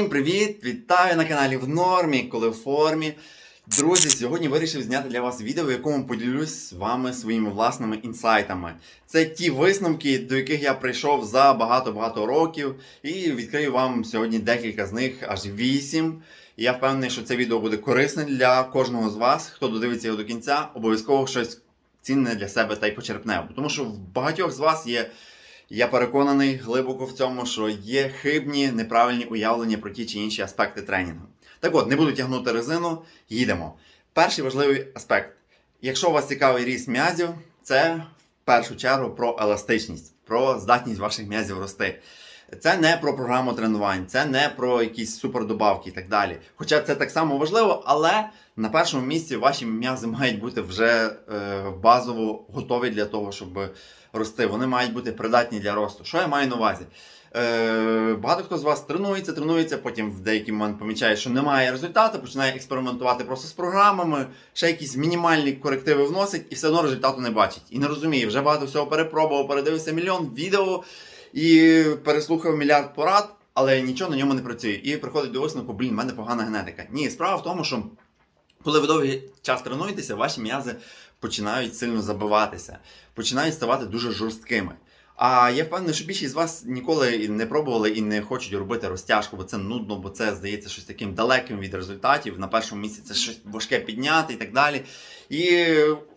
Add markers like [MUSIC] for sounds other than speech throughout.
Всім привіт! Вітаю на каналі в нормі, коли в формі. Друзі, сьогодні вирішив зняти для вас відео, в якому поділюсь з вами своїми власними інсайтами. Це ті висновки, до яких я прийшов за багато-багато років, і відкрию вам сьогодні декілька з них, аж вісім. Я впевнений, що це відео буде корисне для кожного з вас. Хто додивиться його до кінця, обов'язково щось цінне для себе та й почерпне. Тому що в багатьох з вас є. Я переконаний глибоко в цьому, що є хибні, неправильні уявлення про ті чи інші аспекти тренінгу. Так от, не буду тягнути резину, їдемо. Перший важливий аспект. Якщо у вас цікавий ріст м'язів, це в першу чергу про еластичність, про здатність ваших м'язів рости. Це не про програму тренувань, це не про якісь супердобавки і так далі. Хоча це так само важливо, але на першому місці ваші м'язи мають бути вже е, базово готові для того, щоб рости. Вони мають бути придатні для росту. Що я маю на увазі? Е, багато хто з вас тренується, тренується, потім в деякий момент помічає, що немає результату, починає експериментувати просто з програмами, ще якісь мінімальні корективи вносить і все одно результату не бачить. І не розуміє, вже багато всього перепробував, передивився мільйон відео і переслухав мільярд порад, але нічого на ньому не працює. І приходить до висновку, блін, в мене погана генетика. Ні, справа в тому, що коли ви довгий час тренуєтеся, ваші м'язи починають сильно забиватися, починають ставати дуже жорсткими. А я впевнений, що більшість з вас ніколи не пробували і не хочуть робити розтяжку, бо це нудно, бо це здається щось таким далеким від результатів. На першому місці це щось важке підняти і так далі. І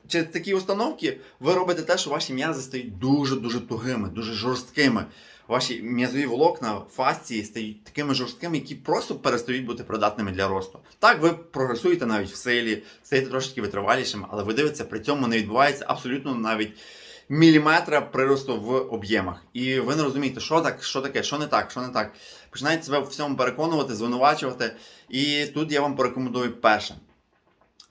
через такі установки ви робите те, що ваші м'язи стають дуже-дуже тугими, дуже жорсткими. Ваші м'язові волокна, фасції стають такими жорсткими, які просто перестають бути придатними для росту. Так, ви прогресуєте навіть в силі, стаєте трошки витривалішим, але ви дивитеся, при цьому не відбувається абсолютно навіть міліметра приросту в об'ємах. І ви не розумієте, що так, що таке, що не так, що не так. Починаєте себе в всьому переконувати, звинувачувати. І тут я вам порекомендую перше.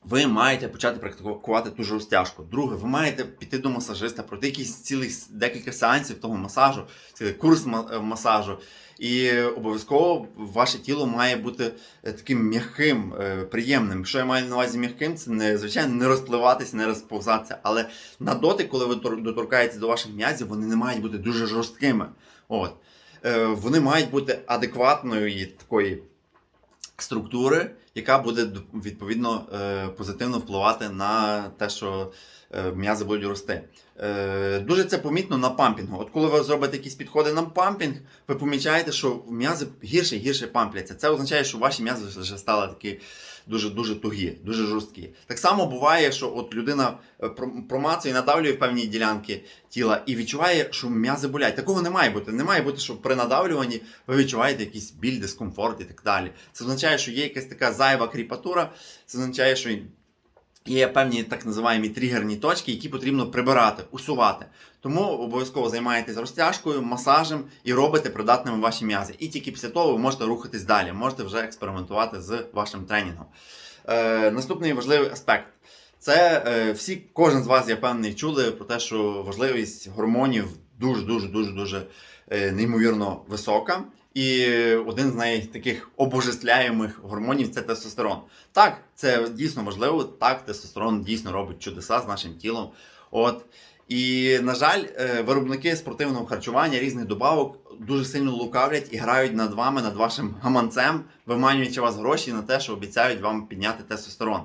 Ви маєте почати практикувати ту ж розтяжку. Друге, ви маєте піти до масажиста, пройти якісь цілих декілька сеансів того масажу, цілий курс масажу. І обов'язково ваше тіло має бути е, таким м'яким, е, приємним. Що я маю на увазі м'яким, це не звичайно не розпливатися, не розповзатися. Але на дотик, коли ви доторкаєтесь до ваших м'язів, вони не мають бути дуже жорсткими. От. Е, вони мають бути адекватної такої структури, яка буде відповідно позитивно впливати на те, що м'язи будуть рости. Дуже це помітно на пампінгу. От коли ви зробите якісь підходи на пампінг, ви помічаєте, що м'язи гірше і гірше пампляться. Це означає, що ваші м'язи вже стали такі дуже дуже тугі, дуже жорсткі. Так само буває, що от людина промацує, надавлює певні ділянки тіла і відчуває, що м'язи болять. Такого не має бути. Не має бути, що при надавлюванні ви відчуваєте якийсь біль, дискомфорт і так далі. Це означає, що є якась така зайва кріпатура, це означає, що. Є певні так називаємо тригерні точки, які потрібно прибирати, усувати. Тому обов'язково займаєтесь розтяжкою, масажем і робите придатними ваші м'язи. І тільки після того ви можете рухатись далі, можете вже експериментувати з вашим тренінгом. Е, Наступний важливий аспект це е, всі, кожен з вас, я певний, чули про те, що важливість гормонів дуже дуже дуже дуже е, неймовірно висока. І один з найтаких обожествляємих гормонів це тестостерон. Так, це дійсно важливо. Так, тестостерон дійсно робить чудеса з нашим тілом. От. І, на жаль, виробники спортивного харчування різних добавок дуже сильно лукавлять і грають над вами, над вашим гаманцем, виманюючи вас гроші на те, що обіцяють вам підняти тестостерон.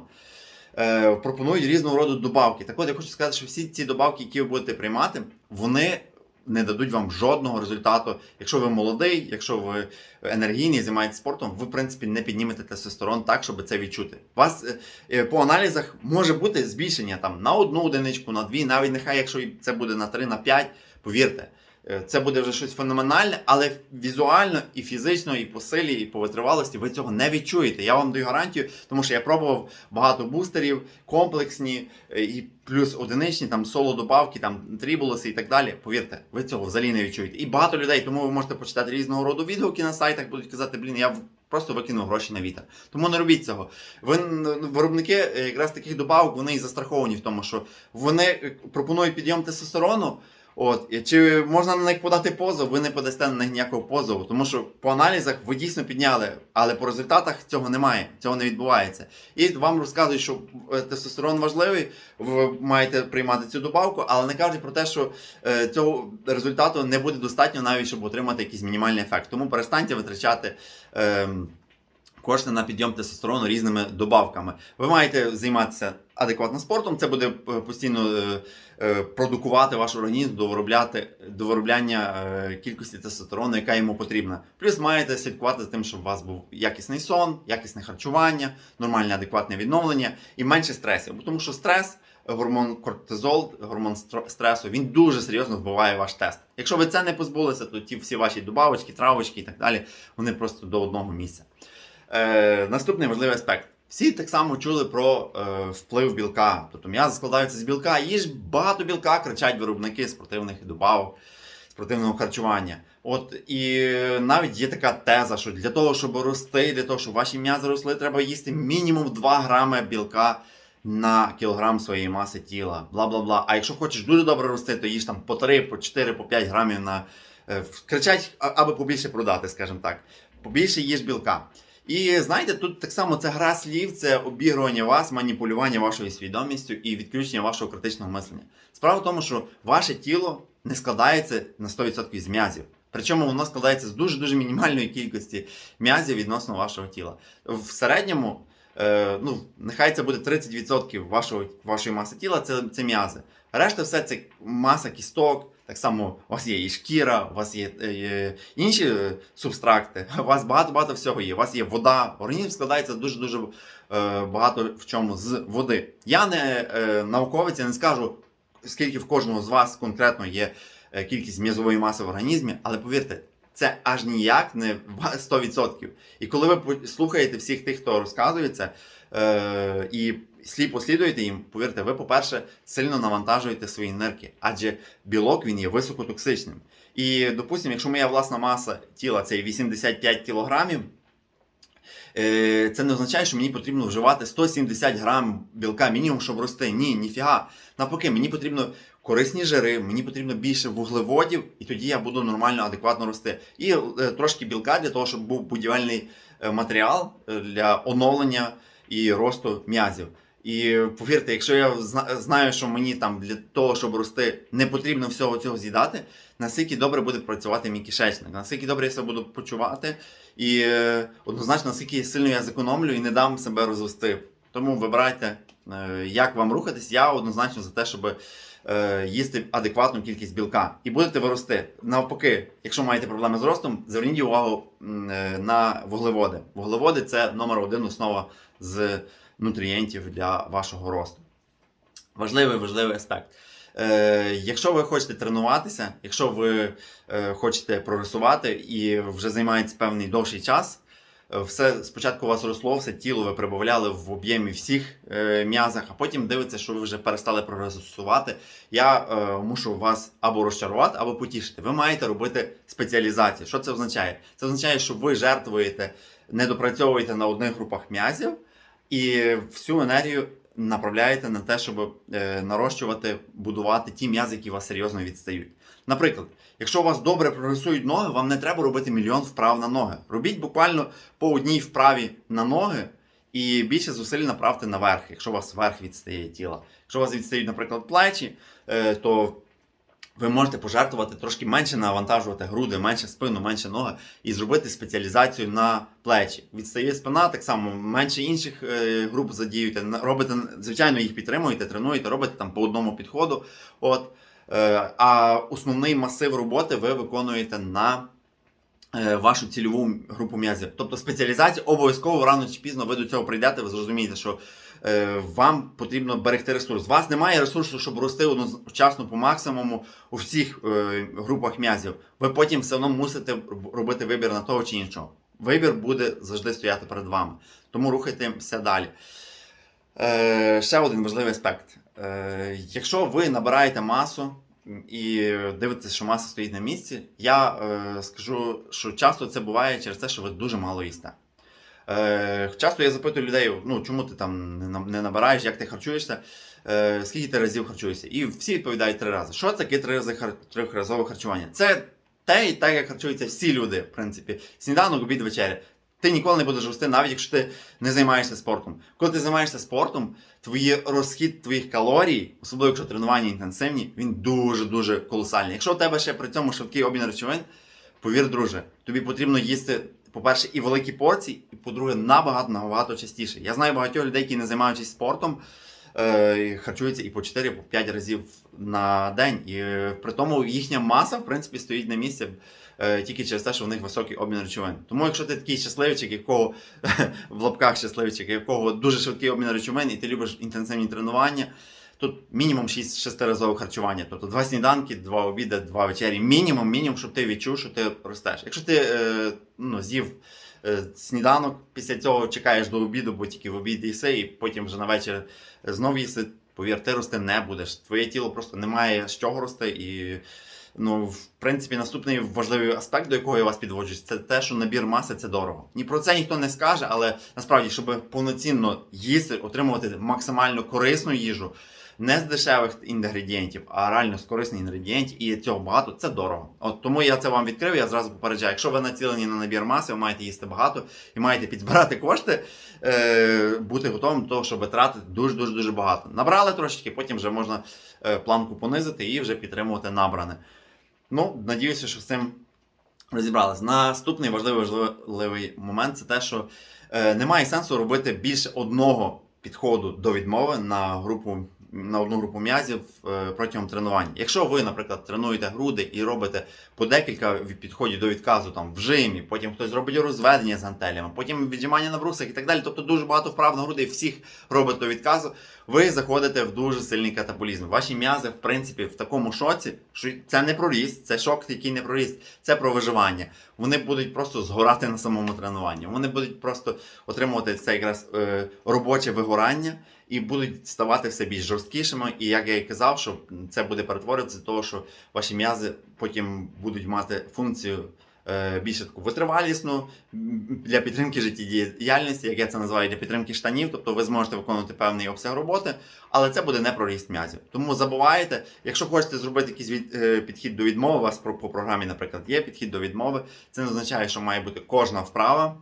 Пропонують різного роду добавки. Так от я хочу сказати, що всі ці добавки, які ви будете приймати, вони не дадуть вам жодного результату. Якщо ви молодий, якщо ви енергійний, займаєтесь спортом, ви в принципі не піднімете тестостерон так, щоб це відчути. У вас е, по аналізах може бути збільшення там на одну одиничку, на дві, навіть нехай, якщо це буде на три, на п'ять, повірте. Е, це буде вже щось феноменальне, але візуально і фізично, і по силі, і по витривалості ви цього не відчуєте. Я вам даю гарантію, тому що я пробував багато бустерів, комплексні е, і плюс одиничні, там соло добавки, там трібулоси і так далі. Повірте, ви цього взагалі не відчуєте. І багато людей, тому ви можете почитати різного роду відгуки на сайтах, будуть казати, блін, я просто викинув гроші на вітер. Тому не робіть цього. Ви виробники е, якраз таких добавок вони і застраховані в тому, що вони пропонують підйом тестостерону. От, чи можна на них подати позов? Ви не подасте на них ніякого позову, тому що по аналізах ви дійсно підняли, але по результатах цього немає, цього не відбувається. І вам розказують, що е, тестостерон важливий, ви маєте приймати цю добавку, але не кажуть про те, що е, цього результату не буде достатньо навіть, щоб отримати якийсь мінімальний ефект. Тому перестаньте витрачати. Е, Кошти на підйом тестостерону різними добавками. Ви маєте займатися адекватно спортом. Це буде е, постійно е, е, продукувати ваш організм до виробляти до виробляння кількості тестостерону, яка йому потрібна. Плюс маєте слідкувати за тим, щоб у вас був якісний сон, якісне харчування, нормальне адекватне відновлення і менше стресів. Тому що стрес, гормон кортизол, гормон стресу, він дуже серйозно вбиває ваш тест. Якщо ви це не позбулися, то ті всі ваші добавочки, травочки і так далі, вони просто до одного місця. Е, наступний важливий аспект. Всі так само чули про е, вплив білка. Тобто м'язи складаються з білка, їж багато білка, кричать виробники спортивних добавок, спортивного харчування. От і навіть є така теза, що для того, щоб рости, для того, щоб ваші м'язи росли, треба їсти мінімум 2 грами білка на кілограм своєї маси тіла. Бла бла бла. А якщо хочеш дуже добре рости, то їж там по 3, по 4, по 5 грамів на е, кричать, аби побільше продати, скажімо так. Побільше їж білка. І знаєте, тут так само це гра слів, це обігрування вас, маніпулювання вашою свідомістю і відключення вашого критичного мислення. Справа в тому, що ваше тіло не складається на 100% з м'язів. Причому воно складається з дуже-дуже мінімальної кількості м'язів відносно вашого тіла. В середньому, е, ну, нехай це буде 30% вашого, вашої маси тіла, це, це м'язи. Решта все це маса кісток. Так само у вас є і шкіра, у вас є е, інші е, субстракти, [LAUGHS] у вас багато-багато всього є. У вас є вода. Організм складається дуже-дуже е, багато в чому з води. Я не науковець, я не скажу, скільки в кожного з вас конкретно є кількість м'язової маси в організмі, але повірте, це аж ніяк не 100%. І коли ви слухаєте всіх тих, хто розказує це, е, і сліпо слідуєте їм, повірте, ви, по-перше, сильно навантажуєте свої нирки, адже білок він є високотоксичним. І, допустимо, якщо моя власна маса тіла це 85 кілограмів, це не означає, що мені потрібно вживати 170 грам білка мінімум, щоб рости. Ні, ніфіга. Навпаки, мені потрібно корисні жири, мені потрібно більше вуглеводів, і тоді я буду нормально, адекватно рости. І е, трошки білка для того, щоб був будівельний е, матеріал е, для оновлення і росту м'язів. І повірте, якщо я знаю, що мені там для того, щоб рости, не потрібно всього цього з'їдати, наскільки добре буде працювати мій кишечник, наскільки добре я себе буду почувати, і е, однозначно, наскільки сильно я зекономлю і не дам себе розвести. Тому вибирайте, е, як вам рухатись. Я однозначно за те, щоб е, їсти адекватну кількість білка. І будете ви рости. Навпаки, якщо маєте проблеми з ростом, зверніть увагу на вуглеводи. Вуглеводи це номер один основа з нутрієнтів для вашого росту. Важливий важливий аспект. Е, якщо ви хочете тренуватися, якщо ви е, хочете прогресувати і вже займаєтесь певний довший час, е, все спочатку у вас росло, все тіло ви прибавляли в об'ємі всіх е, м'язах, а потім дивиться, що ви вже перестали прогресувати. Я е, мушу вас або розчарувати, або потішити. Ви маєте робити спеціалізацію. Що це означає? Це означає, що ви жертвуєте, не допрацьовуєте на одних групах м'язів і всю енергію направляєте на те, щоб е, нарощувати, будувати ті м'язи, які вас серйозно відстають. Наприклад, якщо у вас добре прогресують ноги, вам не треба робити мільйон вправ на ноги. Робіть буквально по одній вправі на ноги. І більше зусиль направте наверх, якщо у вас верх відстає тіла. Якщо у вас відстають, наприклад, плечі, е, то ви можете пожертвувати трошки менше навантажувати груди, менше спину, менше ноги і зробити спеціалізацію на плечі. Відстає спина, так само менше інших е, груп задіюєте. Робите, звичайно, їх підтримуєте, тренуєте, робите там по одному підходу. От, е, а основний масив роботи ви виконуєте на вашу цільову групу м'язів. Тобто спеціалізація обов'язково рано чи пізно ви до цього прийдете, ви зрозумієте, що е, вам потрібно берегти ресурс. У вас немає ресурсу, щоб рости одночасно по максимуму у всіх е, групах м'язів. Ви потім все одно мусите робити вибір на того чи іншого. Вибір буде завжди стояти перед вами. Тому рухайтеся далі. Е, ще один важливий аспект. Е, якщо ви набираєте масу і дивитеся, що маса стоїть на місці, я е, скажу, що часто це буває через те, що ви дуже мало їсте. Е, часто я запитую людей, ну чому ти там не набираєш, як ти харчуєшся. е, скільки ти разів харчуєшся. І всі відповідають три рази. Що таке три рази хар... трьохразове харчування? Це те і так, як харчуються всі люди, в принципі. Сніданок, обід, вечеря. Ти ніколи не будеш рости, навіть якщо ти не займаєшся спортом. Коли ти займаєшся спортом, твої розхід твоїх калорій, особливо якщо тренування інтенсивні, він дуже-дуже колосальний. Якщо у тебе ще при цьому швидкий обмін речовин, повір, друже, тобі потрібно їсти, по-перше, і великі порції, і по-друге, набагато набагато частіше. Я знаю багатьох людей, які не займаючись спортом, харчуються і по 4, по 5 разів на день. І е, при тому їхня маса, в принципі, стоїть на місці. е, Тільки через те, що в них високий обмін речовин. Тому, якщо ти такий щасливчик, якого [LAUGHS] в лапках щасливчик, якого дуже швидкий обмін речовин, і ти любиш інтенсивні тренування, тут мінімум 6 шестиразове харчування. Тобто два сніданки, два обіди, два вечері. Мінімум, мінімум, щоб ти відчув, що ти ростеш. Якщо ти е, ну, з'їв е, сніданок, після цього чекаєш до обіду, бо тільки в обід їси, і потім вже на вечір знов їси, повір, ти рости не будеш. Твоє тіло просто не має з чого рости і. Ну, в принципі, наступний важливий аспект, до якого я вас підводжу, це те, що набір маси це дорого. Ні про це ніхто не скаже, але насправді, щоб повноцінно їсти, отримувати максимально корисну їжу, не з дешевих інгредієнтів, а реально з корисних інгредієнтів, і цього багато, це дорого. От тому я це вам відкрив. Я зразу попереджаю. Якщо ви націлені на набір маси, ви маєте їсти багато і маєте підзбирати кошти, е, бути готовим до того, щоб тратити дуже дуже дуже багато. Набрали трошечки, потім вже можна е, планку понизити і вже підтримувати набране. Ну, надіюся, що з цим розібрались. Наступний важливий важливий момент це те, що е, немає сенсу робити більше одного підходу до відмови на групу. На одну групу м'язів е, протягом тренування. Якщо ви, наприклад, тренуєте груди і робите по декілька підходів до відказу там в жимі, потім хтось робить розведення з гантелями, потім віджимання на брусах і так далі. Тобто дуже багато вправ на груди, і всіх робить до відказу, ви заходите в дуже сильний катаполізм. Ваші м'язи, в принципі, в такому шоці, що це не про це шок, який не про це про виживання. Вони будуть просто згорати на самому тренуванні. Вони будуть просто отримувати це якраз е, робоче вигорання і будуть ставати все більш жорсткішими. І як я і казав, що це буде перетворюватися того, що ваші м'язи потім будуть мати функцію. Е, Більше таку витривалісну для підтримки життєдіяльності, як я це називаю, для підтримки штанів, тобто ви зможете виконувати певний обсяг роботи, але це буде не про ріст м'язів. Тому забувайте, якщо хочете зробити якийсь від, е, підхід до відмови, у вас про, по програмі, наприклад, є підхід до відмови, це не означає, що має бути кожна вправа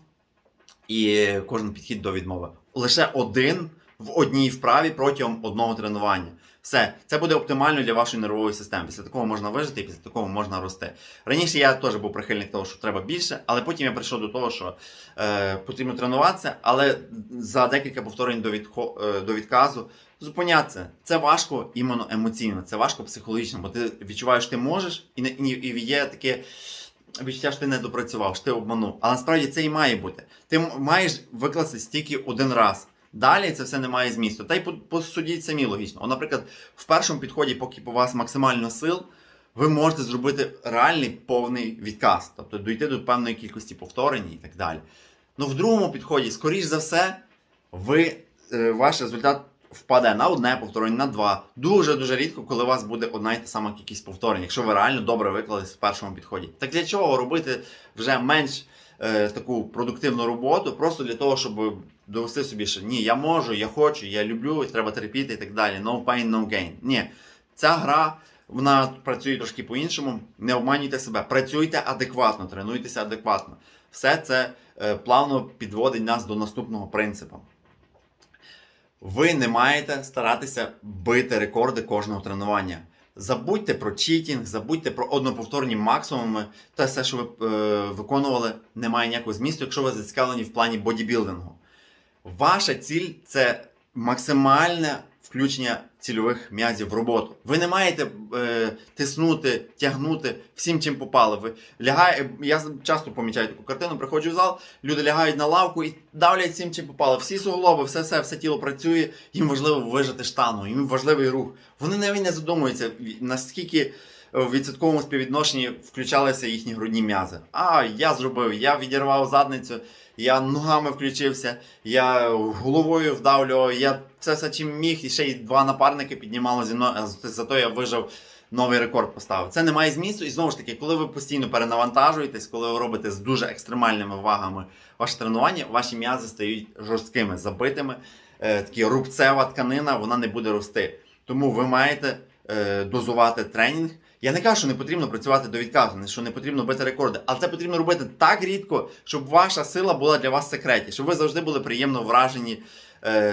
і кожен підхід до відмови. Лише один в одній вправі протягом одного тренування. Все, це буде оптимально для вашої нервової системи. Після такого можна вижити і після такого можна рости. Раніше я теж був прихильник того, що треба більше, але потім я прийшов до того, що е, потрібно тренуватися, але за декілька повторень до, відхо, е, до відказу зупинятися. Це важко іменно емоційно, це важко психологічно, бо ти відчуваєш, що ти можеш, і, і, і є таке відчуття, що ти не допрацював, що ти обманув. Але насправді це і має бути. Ти маєш викласти стільки один раз. Далі це все не має змісту. Та й посудіть самі логічно. От, наприклад, в першому підході, поки у вас максимально сил, ви можете зробити реальний повний відказ, тобто дійти до певної кількості повторень і так далі. Ну, в другому підході, скоріш за все, ви, е, ваш результат впаде на одне повторення, на два. Дуже дуже рідко, коли у вас буде одна і та сама кількість повторень, якщо ви реально добре виклались в першому підході. Так для чого робити вже менш е, таку продуктивну роботу, просто для того, щоб довести собі, що ні, я можу, я хочу, я люблю, треба терпіти і так далі. No pain, no gain. Ні, ця гра. Вона працює трошки по-іншому. Не обманюйте себе, працюйте адекватно, тренуйтеся адекватно. Все це е, плавно підводить нас до наступного принципу. Ви не маєте старатися бити рекорди кожного тренування. Забудьте про читінг, забудьте про одноповторні максимуми. Те все, що ви е, виконували, не має ніякого змісту, якщо ви зацікавлені в плані бодібілдингу. Ваша ціль це максимальне включення цільових м'язів в роботу. Ви не маєте е, тиснути, тягнути всім, чим попало. Ви лягає, я часто помічаю таку картину, приходжу в зал, люди лягають на лавку і давлять всім, чим попало. Всі суглоби, все, все, все тіло працює, їм важливо вижити штану, їм важливий рух. Вони навіть не задумуються, наскільки в відсотковому співвідношенні включалися їхні грудні м'язи. А, я зробив, я відірвав задницю, я ногами включився, я головою вдавлював, я все все чим міг, і ще й два напарники піднімали зі мною, зато я вижив. Новий рекорд поставив. Це не має змісту, і знову ж таки, коли ви постійно перенавантажуєтесь, коли ви робите з дуже екстремальними вагами ваше тренування, ваші м'язи стають жорсткими, забитими. е, такі рубцева тканина, вона не буде рости. Тому ви маєте е, дозувати тренінг. Я не кажу, що не потрібно працювати до відказу, що не потрібно бити рекорди, але це потрібно робити так рідко, щоб ваша сила була для вас в секреті, щоб ви завжди були приємно вражені е,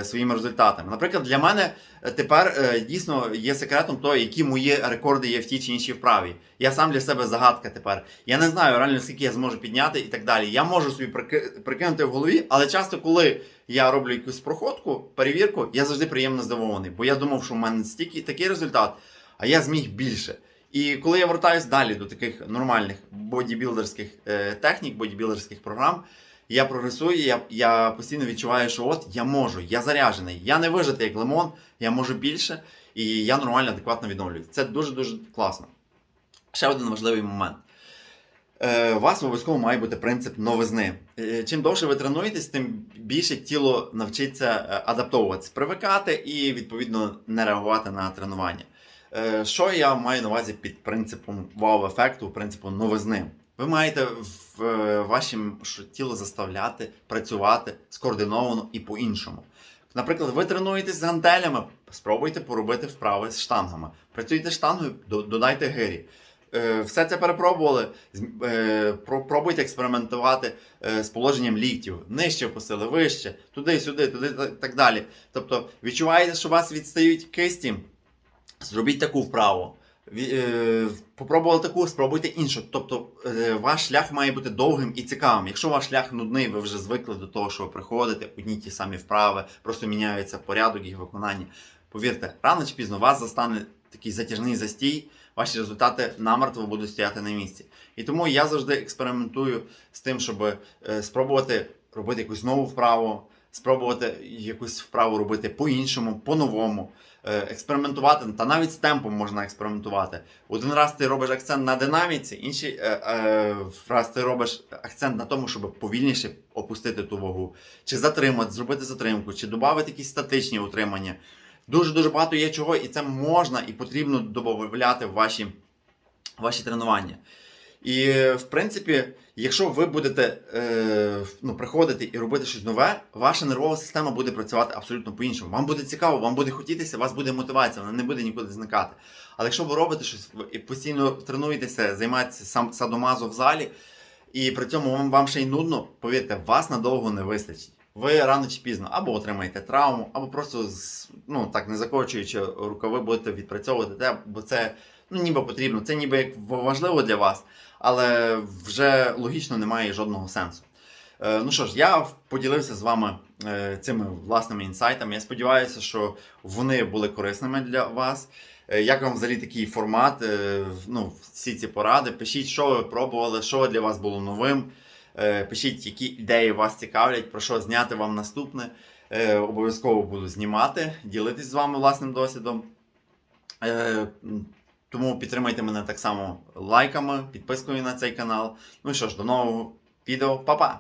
своїми результатами. Наприклад, для мене е, тепер е, дійсно є секретом того, які мої рекорди є в тій чи іншій вправі. Я сам для себе загадка тепер. Я не знаю реально скільки я зможу підняти і так далі. Я можу собі прики- прикинути в голові, але часто, коли я роблю якусь проходку, перевірку, я завжди приємно здивований, бо я думав, що в мене стільки такий результат, а я зміг більше. І коли я вертаюсь далі до таких нормальних бодібілдерських е, технік, бодібілдерських програм, я прогресую, я, я постійно відчуваю, що от я можу, я заряджений, я не вижитий як лимон, я можу більше, і я нормально, адекватно відновлююсь. Це дуже-дуже класно. Ще один важливий момент. Е, У вас обов'язково має бути принцип новизни. Е, Чим довше ви тренуєтесь, тим більше тіло навчиться е, адаптовуватися, привикати і відповідно не реагувати на тренування. Що я маю на увазі під принципом вау-ефекту, принципом новизни? Ви маєте в е, вашім тіло заставляти працювати скоординовано і по-іншому. Наприклад, ви тренуєтесь з гантелями, спробуйте поробити вправи з штангами. Працюєте штангою, додайте гирі. Е, Все це перепробували. е, про- Пробуйте експериментувати е, з положенням ліктів, нижче посили, вище, туди, сюди, туди та- так далі. Тобто відчуваєте, що у вас відстають кисті, зробіть таку вправу. Е, Попробували таку, спробуйте іншу. Тобто е, ваш шлях має бути довгим і цікавим. Якщо ваш шлях нудний, ви вже звикли до того, що ви приходите, одні ті самі вправи, просто міняється порядок їх виконання. Повірте, рано чи пізно вас застане такий затяжний застій, ваші результати намертво будуть стояти на місці. І тому я завжди експериментую з тим, щоб е, спробувати робити якусь нову вправу, спробувати якусь вправу робити по-іншому, по-новому, е, експериментувати, та навіть з темпом можна експериментувати. Один раз ти робиш акцент на динаміці, інший е, е, раз ти робиш акцент на тому, щоб повільніше опустити ту вагу, чи затримати, зробити затримку, чи додати якісь статичні утримання. Дуже дуже багато є чого, і це можна і потрібно додати в ваші, ваші тренування. І в принципі, якщо ви будете е, ну, приходити і робити щось нове, ваша нервова система буде працювати абсолютно по-іншому. Вам буде цікаво, вам буде хотітися, у вас буде мотивація, вона не буде нікуди зникати. Але якщо ви робите щось і постійно тренуєтеся, займаєтеся сам садомазо в залі, і при цьому вам, вам ще й нудно, повірте, вас надовго не вистачить. Ви рано чи пізно або отримаєте травму, або просто ну так не закочуючи рукави, будете відпрацьовувати те, бо це ну ніби потрібно, це ніби як важливо для вас, але вже логічно немає жодного сенсу. Е, Ну що ж, я поділився з вами е, цими власними інсайтами. Я сподіваюся, що вони були корисними для вас. Е, Як вам взагалі такий формат? Ну, всі ці поради. Пишіть, що ви пробували, що для вас було новим. Пишіть, які ідеї вас цікавлять, про що зняти вам наступне. Обов'язково буду знімати, ділитись з вами власним досвідом. Тому підтримайте мене так само лайками, підпискою на цей канал. Ну і що ж, до нового відео, Па-па!